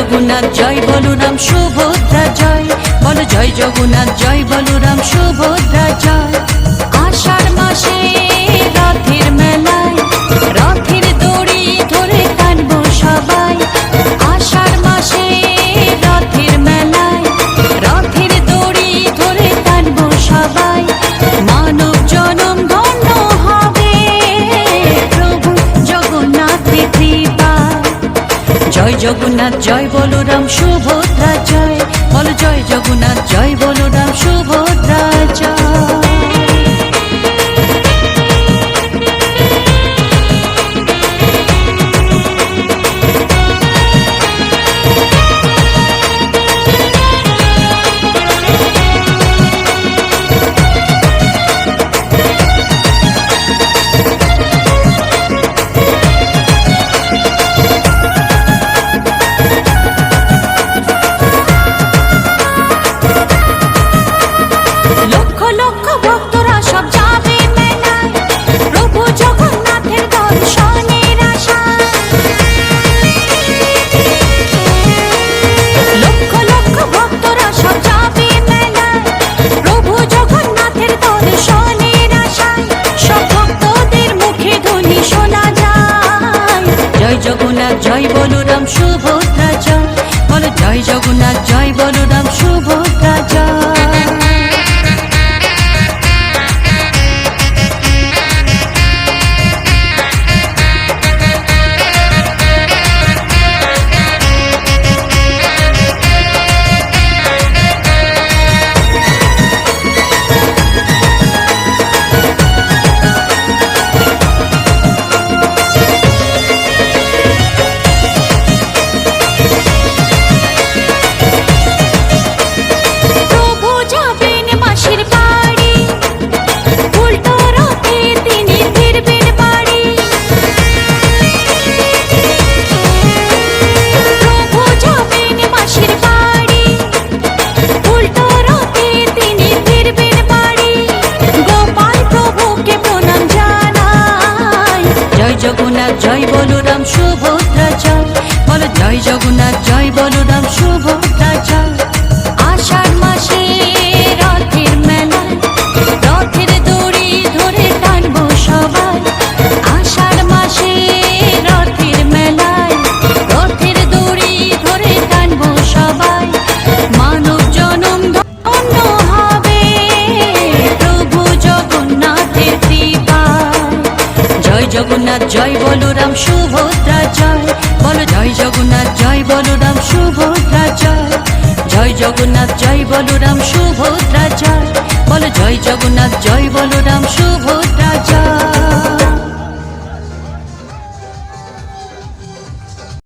জগন্নাথ জয় বলরাম সুভদ্রা জয়। বলো জয় জগন্নাথ জয় বলরাম সুভদ্রা জয়। আষাঢ় জয় জগন্নাথ জয় বলরাম সুভদ্রা জয় বল জয় জগন্নাথ জয় বলরাম সুভদ্রা জয় বলরাম সুভদ্রা জয় জগন্নাথ জয় বলরাম সুভদ্রা জয় বলো জয় জগন্নাথ জয় বলরাম সুভদ্রা জয় জগন্নাথ, জয় বলরাম, সুভদ্রা, জয়। বল জয় জগন্নাথ, জয় বলরাম, সুভদ্রা, জয়। জয় জগন্নাথ, জয় বলরাম, সুভদ্রা, জয়। বল জয় জগন্নাথ, জয় বলরাম, সুভদ্রা